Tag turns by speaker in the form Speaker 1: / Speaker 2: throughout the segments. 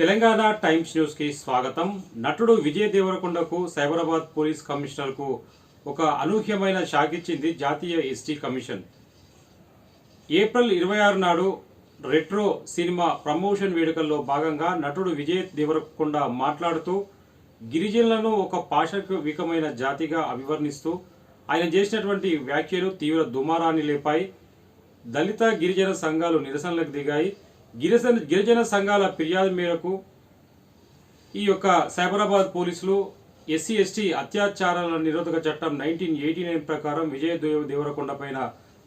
Speaker 1: Telangana times న్యూస్కి స్వాగతం. నటుడు విజయ్ దేవరకొండకు సైబరాబాద్ పోలీస్ కమిషనర్కు ఒక అనూహ్యమైన షాకిచ్చింది జాతీయ ఎస్టీ కమిషన్. ఏప్రిల్ ఇరవై ఆరు నాడు రెట్రో సినిమా ప్రమోషన్ వేడుకల్లో భాగంగా నటుడు విజయ్ దేవరకొండ మాట్లాడుతూ గిరిజనులను ఒక పాశవికమైన జాతిగా అభివర్ణిస్తూ ఆయన చేసినటువంటి వ్యాఖ్యలు తీవ్ర దుమారాన్ని లేపాయి. దళిత గిరిజన సంఘాలు నిరసనలకు దిగాయి. గిరిజన గిరిజన సంఘాల ఫిర్యాదు మేరకు ఈ యొక్క సైబరాబాద్ పోలీసులు ఎస్సీ ఎస్టీ అత్యాచారాల నిరోధక చట్టం నైన్టీన్ ఎయిటీ నైన్ ప్రకారం విజయ దేవరకొండ పైన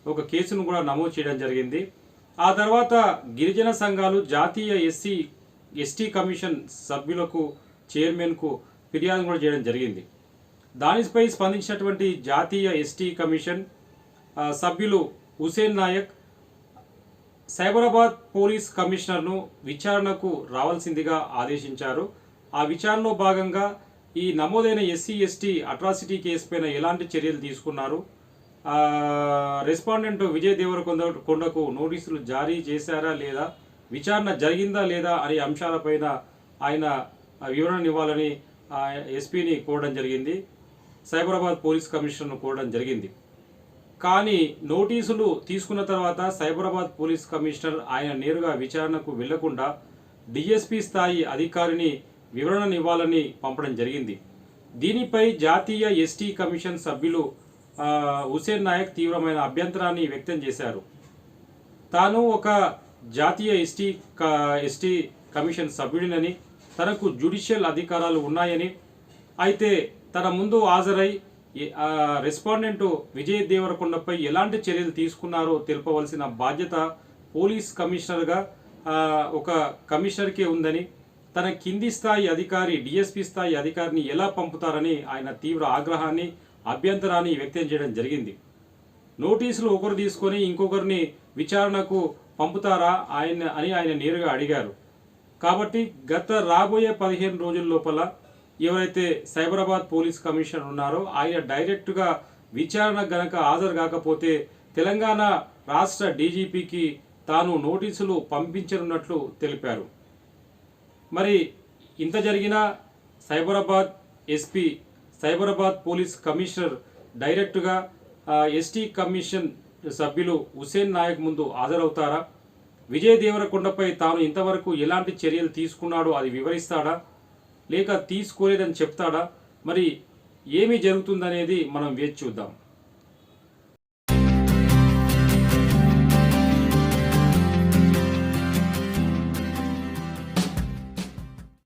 Speaker 1: ఒక కేసును కూడా నమోదు చేయడం జరిగింది. ఆ తర్వాత గిరిజన సంఘాలు జాతీయ ఎస్సీ ఎస్టీ కమిషన్ సభ్యులకు చైర్మన్కు ఫిర్యాదు కూడా చేయడం జరిగింది. దానిపై స్పందించినటువంటి జాతీయ ఎస్టీ కమిషన్ సభ్యులు హుసేన్ నాయక్ సైబరాబాద్ పోలీస్ కమిషనర్ను విచారణకు రావాల్సిందిగా ఆదేశించారు. ఆ విచారణలో భాగంగా ఈ నమోదైన ఎస్సీ ఎస్టీ అట్రాసిటీ కేసు పైన ఎలాంటి చర్యలు తీసుకున్నారు? రెస్పాండెంట్ విజయ్ దేవరకొండ కొండకు నోటీసులు జారీ చేశారా లేదా? విచారణ జరిగిందా లేదా అనే అంశాలపైన ఆయన వివరణ ఇవ్వాలని ఎస్పీని కోరడం జరిగింది. సైబరాబాద్ పోలీస్ కమిషనర్ను కోరడం జరిగింది. కానీ నోటీసులు తీసుకున్న తర్వాత సైబరాబాద్ పోలీస్ కమిషనర్ ఆయన నేరుగా విచారణకు వెళ్ళకుండా డిఎస్పీ స్థాయి అధికారిని వివరణనివ్వాలని పంపడం జరిగింది. దీనిపై జాతీయ ఎస్టీ కమిషన్ సభ్యులు హుసేన్ నాయక్ తీవ్రమైన అభ్యంతరాన్ని వ్యక్తం చేశారు. తాను ఒక జాతీయ ఎస్టీ ఎస్టీ కమిషన్ సభ్యుడినని తనకు జ్యుడిషియల్ అధికారాలు ఉన్నాయని అయితే తన ముందు హాజరై రెస్పాండెంట్ విజయ్ దేవరకొండపై ఎలాంటి చర్యలు తీసుకున్నారో తెలుపవలసిన బాధ్యత పోలీస్ కమిషనర్గా ఒక కమిషనర్కే ఉందని తన కింది స్థాయి అధికారి డిఎస్పీ స్థాయి అధికారిని ఎలా పంపుతారని ఆయన తీవ్ర ఆగ్రహాన్ని అభ్యంతరాన్ని వ్యక్తం చేయడం జరిగింది. నోటీసులు ఒకరు తీసుకొని ఇంకొకరిని విచారణకు పంపుతారా ఆయన అని ఆయన నేరుగా అడిగారు. కాబట్టి గత రాబోయే పదిహేను రోజుల లోపల ఎవరైతే సైబరాబాద్ పోలీస్ కమిషనర్ ఉన్నారో ఆయన డైరెక్ట్గా విచారణ గనక హాజరు కాకపోతే తెలంగాణ రాష్ట్ర డీజీపీకి తాను నోటీసులు పంపించనున్నట్లు తెలిపారు. మరి ఇంత జరిగినా Cyberabad SP Cyberabad police commissioner డైరెక్టుగా ఎస్టీ కమిషన్ సభ్యులు హుసేన్ నాయక్ ముందు హాజరవుతారా? విజయ్ దేవరకొండపై తాను ఇంతవరకు ఎలాంటి చర్యలు తీసుకున్నాడో అది వివరిస్తాడా? లేక తీసుకోలేదని చెప్తాడా? మరి ఏమి జరుగుతుందనేది మనం వేచి చూద్దాం.